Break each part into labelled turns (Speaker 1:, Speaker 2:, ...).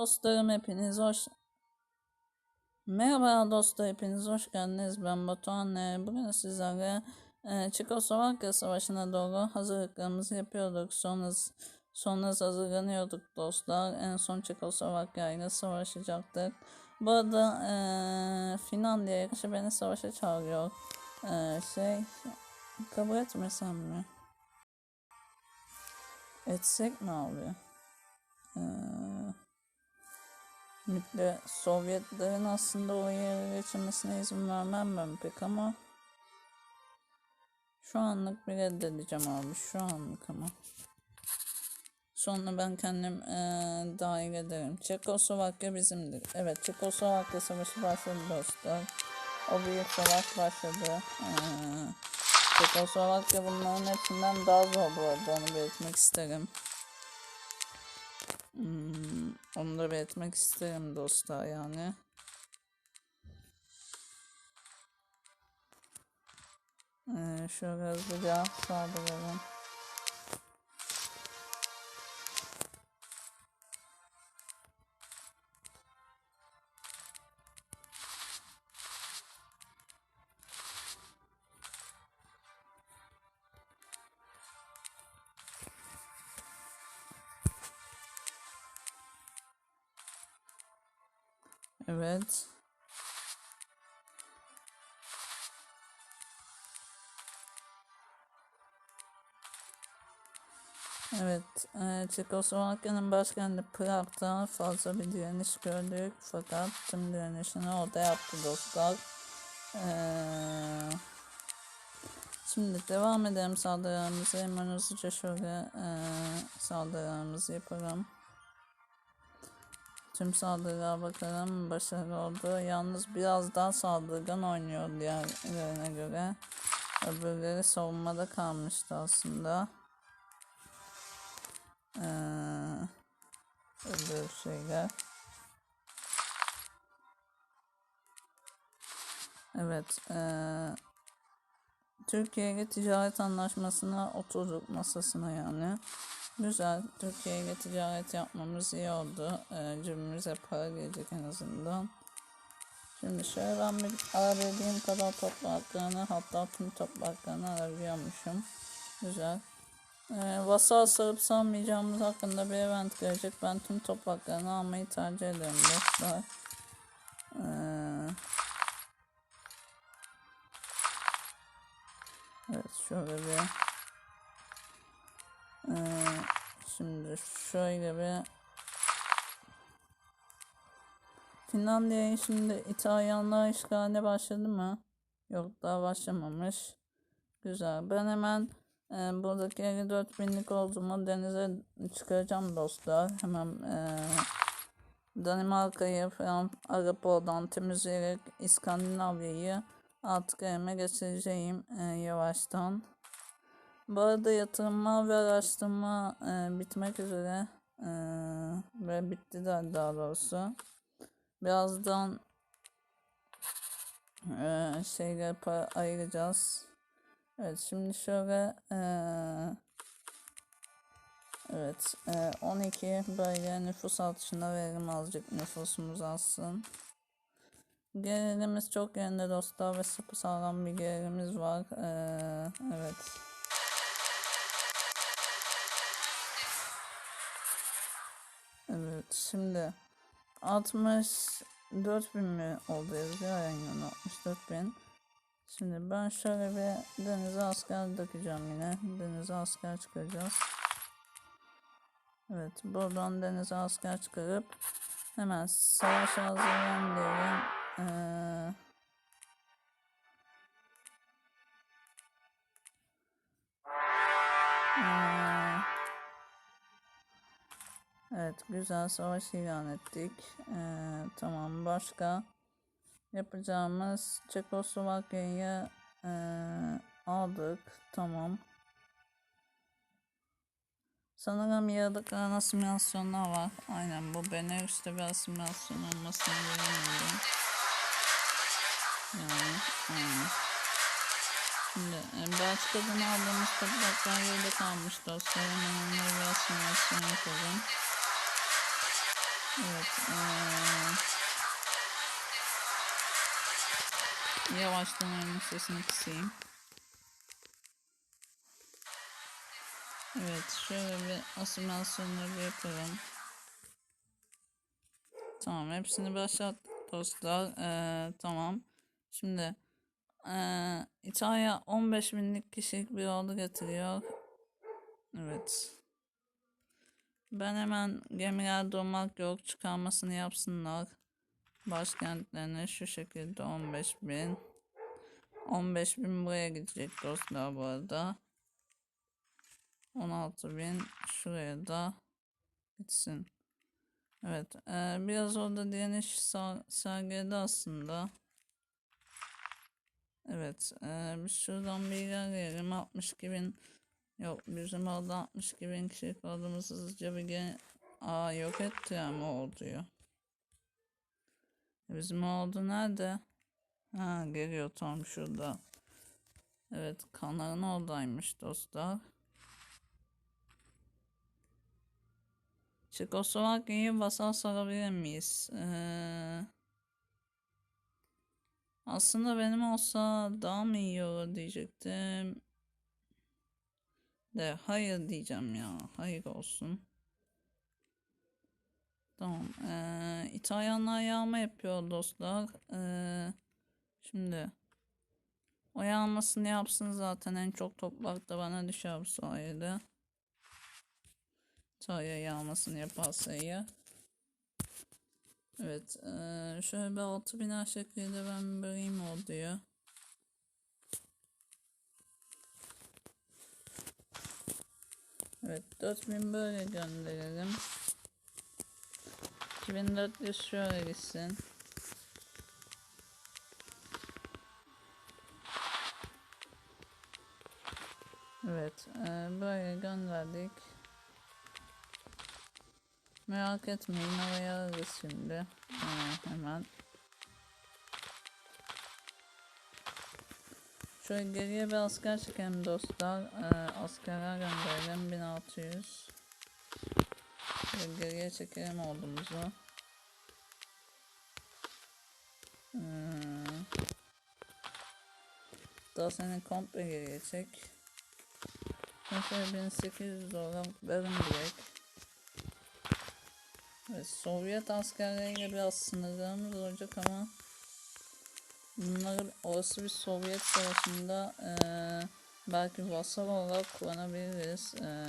Speaker 1: Dostlarım hepiniz hoş... Merhaba dostlar hepiniz hoş geldiniz. Ben Batuhan. Bugün sizlerle e, Çekoslovakya Savaşı'na doğru hazırlıklarımızı yapıyorduk. Sonra, sonra hazırlanıyorduk dostlar. En son Çekoslovakya ile savaşacaktık. Bu arada e, Finlandiya'ya karşı beni savaşa çağırıyor. E, şey kabul etmesem mi? Etsek mi abi? Eee Nükleer Sovyetlerin aslında oraya ele geçirmesine izin vermem ben pek ama şu anlık bir reddedeceğim abi şu anlık ama. Sonra ben kendim e, dahil ederim. Çekoslovakya bizimdir. Evet Çekoslovakya savaşı başladı dostlar. O büyük savaş başladı. E, Çekoslovakya bunların hepsinden daha zor bu arada onu belirtmek isterim. Hmm, onu da belirtmek isterim dostlar yani. Ee, şöyle hızlıca saldıralım. Evet. Çekoslovakya'nın başkenti Prag'da fazla bir direniş gördük fakat tüm direnişini orada yaptı dostlar. Ee, şimdi devam edelim saldırılarımızı hemen hızlıca şöyle e, saldırılarımızı yapalım. Tüm saldırılara bakalım başarılı oldu. Yalnız biraz daha saldırgan oynuyor diğerlerine göre. Öbürleri savunmada kalmıştı aslında. Ee, şeyler. Evet. Ee, Türkiye ile ticaret anlaşmasına oturduk masasına yani. Güzel. Türkiye ile ticaret yapmamız iyi oldu. Ee, cebimize para gelecek en azından. Şimdi şöyle ben bir arabildiğim kadar topraklarını hatta tüm topraklarını arabiliyormuşum. Güzel. Ee, vasal sarıp sanmayacağımız hakkında bir event gelecek. Ben tüm topraklarını almayı tercih ederim dostlar. Ee, evet şöyle bir ee, şimdi şöyle bir Finlandiya'yı şimdi İtalyanlar işgaline başladı mı? Yok daha başlamamış. Güzel. Ben hemen e, buradaki 54 binlik olduğumu denize çıkaracağım dostlar. Hemen e, Danimarka'yı falan arayıp oradan temizleyerek İskandinavya'yı artık elime geçireceğim e, yavaştan. Bu arada yatırımlar ve araştırma e, bitmek üzere e, ve bitti de daha doğrusu. Birazdan e, şeyler para ayıracağız. Evet şimdi şöyle e, evet e, 12 böyle nüfus artışına verelim azıcık nüfusumuz alsın. Gelirimiz çok yerinde dostlar ve sağlam bir gelirimiz var. Ee, evet. Evet şimdi 64 bin mi oldu yazıyor yan yana 64 bin. Şimdi ben şöyle bir denize asker dökeceğim yine. Denize asker çıkaracağız. Evet buradan denize asker çıkarıp hemen savaş hazırlan diyelim. Ee, ee, Evet güzel savaş ilan ettik. Ee, tamam başka yapacağımız Çekoslovakya'yı e, aldık. Tamam. Sanırım yaradıkların asimilasyonlar var. Aynen bu Benelüs'te bir asimilasyon olmasını göremiyorum. Yani aynen. Şimdi e, Belçika'dan aldığımız topraklar yerde kalmış dostlar. Hemen onları bir asimilasyon yapalım. Evet. eee, yavaştan oyunun sesini kısayım. Evet. Şöyle bir asimilasyonları bir yapalım. Tamam. Hepsini başlattık dostlar. Eee, tamam. Şimdi eee İtalya 15 binlik kişilik bir ordu getiriyor. Evet. Ben hemen gemiler durmak yok çıkarmasını yapsınlar. Başkentlerine şu şekilde 15 bin. 15 bin buraya gidecek dostlar bu arada. 16 bin şuraya da gitsin. Evet eee, biraz orada direniş sergiledi aslında. Evet eee, biz şuradan bir ilerleyelim 62 bin Yok bizim orada 62 bin kişilik ordumuz hızlıca bir gene Aa yok etti ama orduyu. E, Bizim ordu nerede? Ha geliyor tam şurada. Evet kanların oradaymış dostlar. Çekoslovakya'yı basal sarabilir miyiz? Ee, aslında benim olsa daha mı iyi olur diyecektim. De hayır diyeceğim ya. Hayır olsun. Tamam. Ee, İtalyanlar yağma yapıyor dostlar. Ee, şimdi o yağmasını yapsın zaten en çok toprak da bana düşer bu sayede. İtalya yağmasını yaparsa iyi. Evet. ee, şöyle bir 6000 her şekilde ben vereyim orduya. Evet 4000 böyle gönderelim. 2400 şöyle gitsin. Evet e, böyle gönderdik. Merak etmeyin oraya alırız şimdi. E, hemen. Şöyle geriye bir asker çekelim dostlar. E, askerler gönderelim 1600. Şöyle geriye çekelim ordumuzu. Hmm. Daha seni komple geriye çek. Şöyle 1800 dolar verin direkt. Evet, Sovyet askerleriyle biraz sınırlarımız olacak ama bunları orası bir Sovyet savaşında eee, belki vasal olarak kullanabiliriz. Eee,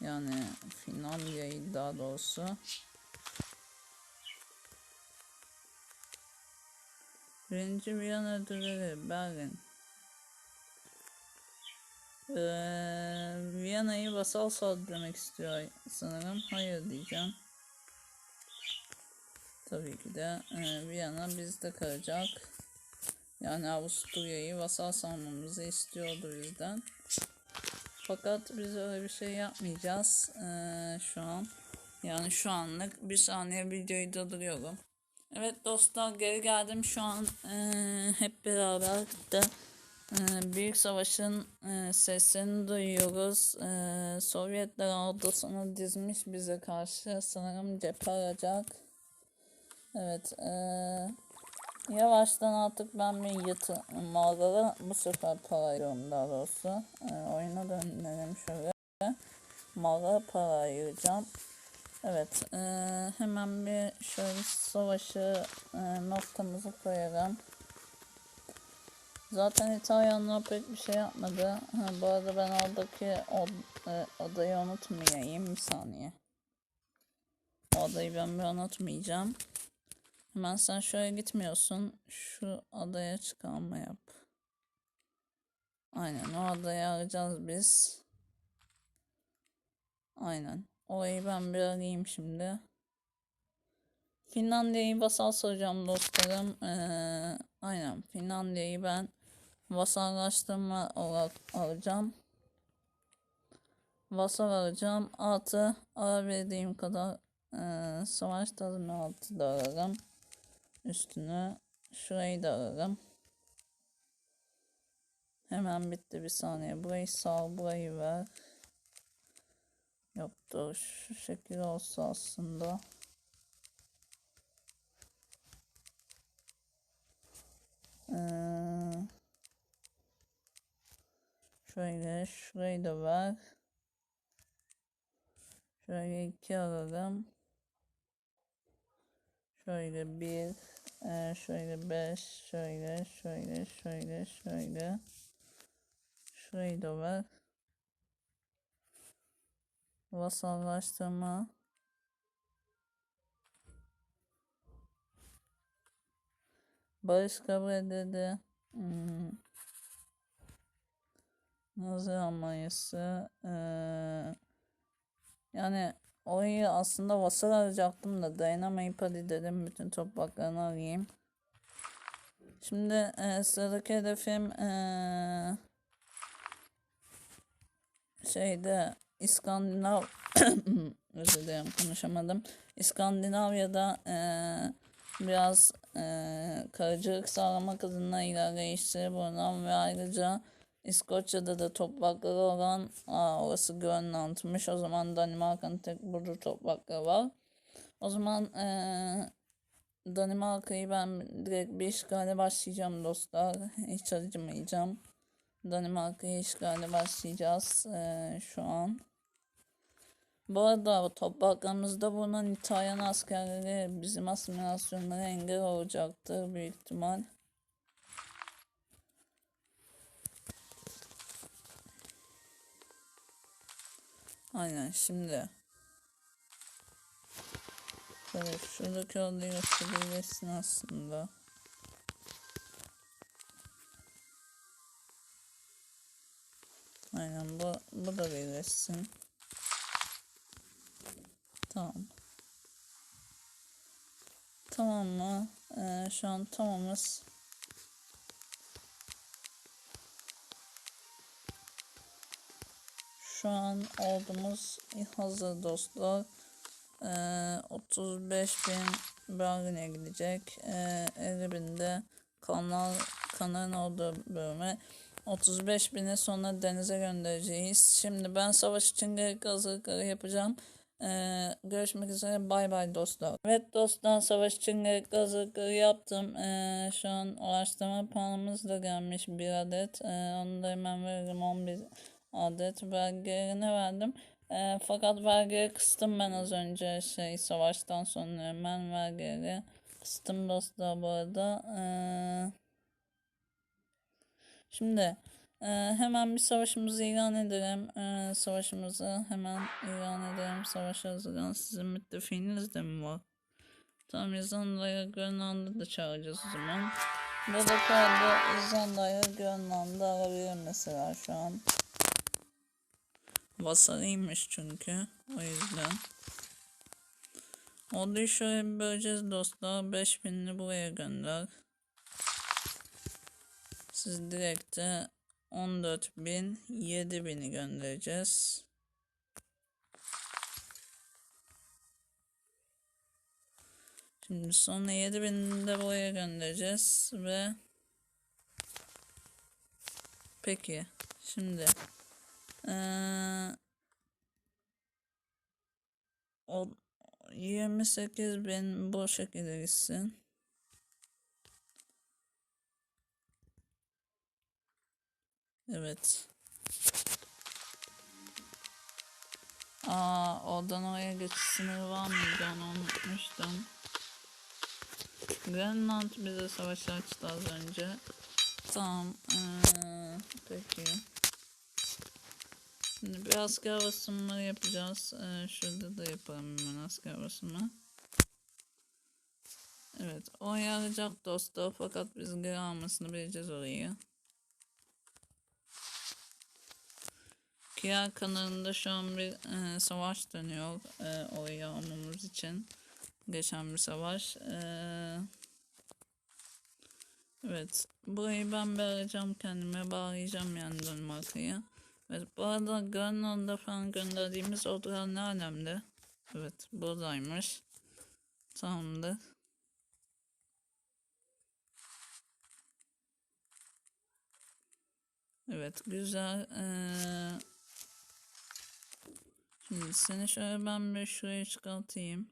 Speaker 1: yani Finlandiya'yı daha doğrusu. Birinci Viyana ödülleri Berlin. Ee, Viyana'yı vasal demek istiyor sanırım. Hayır diyeceğim. Tabii ki de e, Viyana bizde kalacak. Yani Avusturya'yı vasal salmamızı istiyordu bizden. Fakat biz öyle bir şey yapmayacağız ee, şu an. Yani şu anlık bir saniye videoyu durduruyorum. Evet dostlar geri geldim şu an ee, hep beraber de ee, Büyük Savaş'ın e, sesini duyuyoruz. Ee, Sovyetler ordusunu dizmiş bize karşı. Sanırım cephe alacak. Evet. E, yavaştan artık ben bir yatı mağaralara bu sefer para ayırıyorum daha doğrusu. E, oyuna dönelim şöyle. Mağara para ayıracağım. Evet. E, hemen bir şöyle savaşı e, noktamızı koyalım. Zaten İtalyanlar pek bir şey yapmadı. Ha, bu arada ben oradaki od e, odayı unutmayayım. Bir saniye. O odayı ben bir unutmayacağım. Hemen sen şöyle gitmiyorsun. Şu adaya çıkarma yap. Aynen o adayı arayacağız biz. Aynen. Orayı ben bir arayayım şimdi. Finlandiya'yı vasal soracağım dostlarım. Ee, aynen Finlandiya'yı ben vasallaştırma olarak alacağım. Vasal alacağım. Artı alabildiğim kadar e, savaş tazminatı da alırım. Üstüne şurayı da alırım. Hemen bitti bir saniye. Burayı sağ burayı ver. Yoktu. Şu şekil olsa aslında. Ee, şöyle şurayı da ver. Şöyle iki alalım. Şöyle bir, e, şöyle beş, şöyle, şöyle, şöyle, şöyle. Şurayı da ver. Vasallaştırma. Barış kabul edildi. Hmm. Haziran Mayıs'ı. Ee, yani orayı aslında vasal alacaktım da dayanamayıp hadi dedim bütün topraklarını alayım. Şimdi e, sıradaki hedefim e, şeyde İskandinav özür dilerim konuşamadım. İskandinavya'da e, biraz e, karıcılık sağlamak adına ilerleyişleri bulunan ve ayrıca İskoçya'da da toprakları olan aa, orası Grönland'mış. O zaman Danimarka'nın tek burada toprakları var. O zaman e, Danimarka'yı ben direkt bir işgale başlayacağım dostlar. Hiç acımayacağım. Danimarka'yı işgale başlayacağız e, şu an. Bu arada topraklarımızda bulunan İtalyan askerleri bizim asimilasyonlara engel olacaktır büyük ihtimal. Aynen şimdi. Evet şuradaki olayı gösterebilirsin aslında. Aynen bu, bu da birleşsin. Tamam. Tamam mı? Ee, şu an tamamız. Şu an ordumuz hazır dostlar. Ee, 35 bin Berlin'e gidecek. Ee, 50 bin kanal, kanalın olduğu bölüme. 35 bini sonra denize göndereceğiz. Şimdi ben savaş için gerekli hazırlıkları yapacağım. Ee, görüşmek üzere. Bay bay dostlar. Evet dostlar savaş için gerekli hazırlıkları yaptım. Ee, şu an araştırma puanımız da gelmiş bir adet. Ee, onu da hemen veririm 11 adet vergilerini verdim. Ee, fakat vergileri kıstım ben az önce şey savaştan sonra hemen vergileri kıstım dostlar bu arada. Ee, şimdi ee, hemen bir savaşımızı ilan edelim. Ee, savaşımızı hemen ilan edelim. Savaşa hazırlan. Sizin müttefiğiniz de mi var? Tamam İzlanda'ya Grönland'ı da çağıracağız o zaman. Burada kaldı İzlanda'ya Grönland'ı alabilir mesela şu an. Vasalıymış çünkü. O yüzden. Orduyu şöyle böleceğiz dostlar. 5000'ini buraya gönder. Siz direkt de 14.000 7000'i göndereceğiz. Şimdi sonra 7000'i de buraya göndereceğiz ve peki şimdi ee, o 28 bin bu şekilde gitsin. Evet. Aa, oradan oraya geçiş sınırı var mıydı onu unutmuştum. Greenland bize savaş açtı az önce. Tamam. Ee, peki. Şimdi bir asker basımları yapacağız. Ee, şurada da yapalım hemen asker basımı. Evet. O yarayacak dostlar fakat biz geri almasını bileceğiz orayı. Kiyer kanalında şu an bir e, savaş dönüyor. E, orayı almamız için. Geçen bir savaş. E, evet. Burayı ben bağlayacağım kendime. Bağlayacağım yani Danimarka'yı. Evet. Bu arada Grönland'a falan gönderdiğimiz ordular ne alemde? Evet. Buradaymış. Tamamdır. Evet. Güzel. Eee Şimdi seni şöyle ben bir şuraya çıkartayım.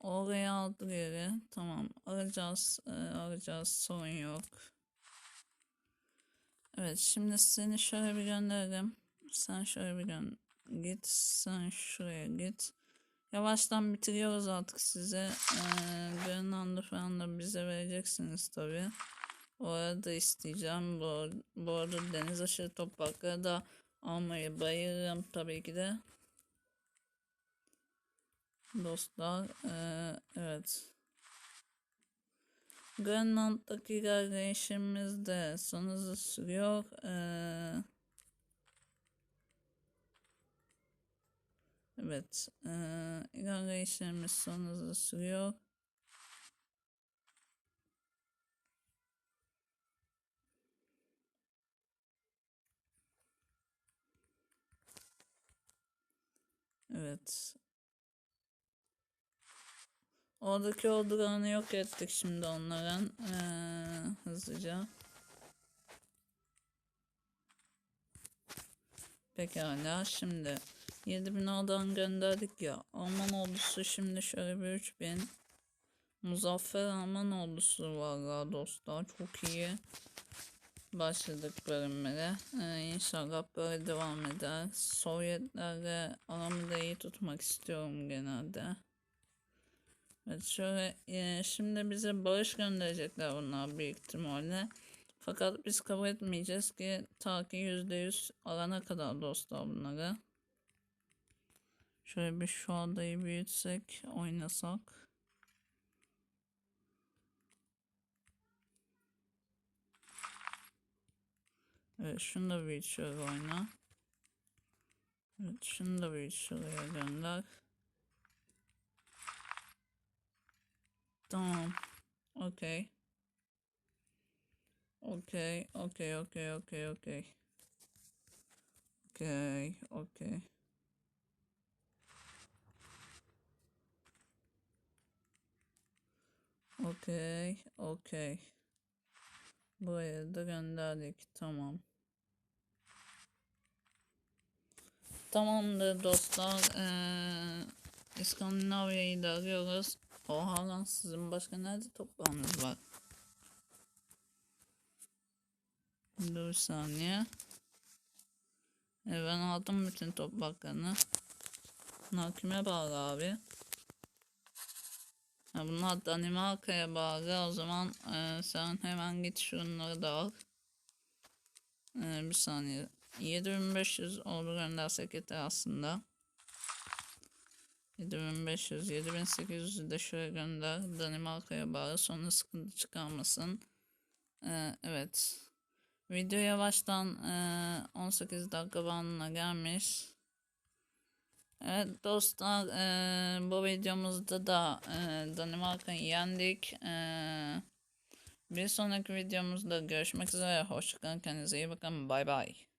Speaker 1: Oraya aldı geri. Tamam. Arayacağız. e, arayacağız. Sorun yok. Evet. Şimdi seni şöyle bir gönderelim. Sen şöyle bir gön git. Sen şuraya git. Yavaştan bitiriyoruz artık size. Ee, Grönland'ı falan da bize vereceksiniz tabi. O arada isteyeceğim. Bu, bu arada deniz aşırı toprakları da almayı bayılırım tabii ki de. Dostlar, eee, evet. Grönland'daki ilerleyişimiz de son hızı sürüyor. Eee, evet, eee ilerleyişimiz son hızı sürüyor. Evet. Oradaki ordularını yok ettik şimdi onların. Eee, hızlıca. Pekala şimdi 7000 oradan gönderdik ya. Alman ordusu şimdi şöyle bir 3000. Muzaffer Alman ordusu var dostlar. Çok iyi başladık bölümlere. Ee, inşallah böyle devam eder. Sovyetlerle aramı da iyi tutmak istiyorum genelde. Şöyle e, şimdi bize barış gönderecekler bunlar büyük ihtimalle. Fakat biz kabul etmeyeceğiz ki ta ki %100 alana kadar dostlar bunları. Şöyle bir şu adayı büyütsek oynasak. Evet şunu da büyüt şöyle oyna. Evet şunu da büyüt şuraya gönder. Tamam. Okey. Okey, okey, okey, okey, okey. Okey, okey. Okey, okey. Buraya da gönderdik. Tamam. Tamamdır dostlar. Ee, İskandinavya'yı da arıyoruz. Oha lan sizin başka nerede toprağınız var? Dur saniye. E, ben aldım bütün topraklarını. Bunlar kime bağlı abi? Ha, bunlar Danimarka'ya bağlı. O zaman e, sen hemen git şunları da al. E, bir saniye. 7500 ordu göndersek yeter aslında. 7500, 7800'ü de şuraya gönder. Danimarka'ya bağlı. Sonra sıkıntı çıkarmasın. Ee, evet. Video yavaştan e, 18 dakika bandına gelmiş. Evet dostlar e, bu videomuzda da e, Danimarka'yı yendik. E, bir sonraki videomuzda görüşmek üzere. Hoşçakalın. Kendinize iyi bakın. Bay bay.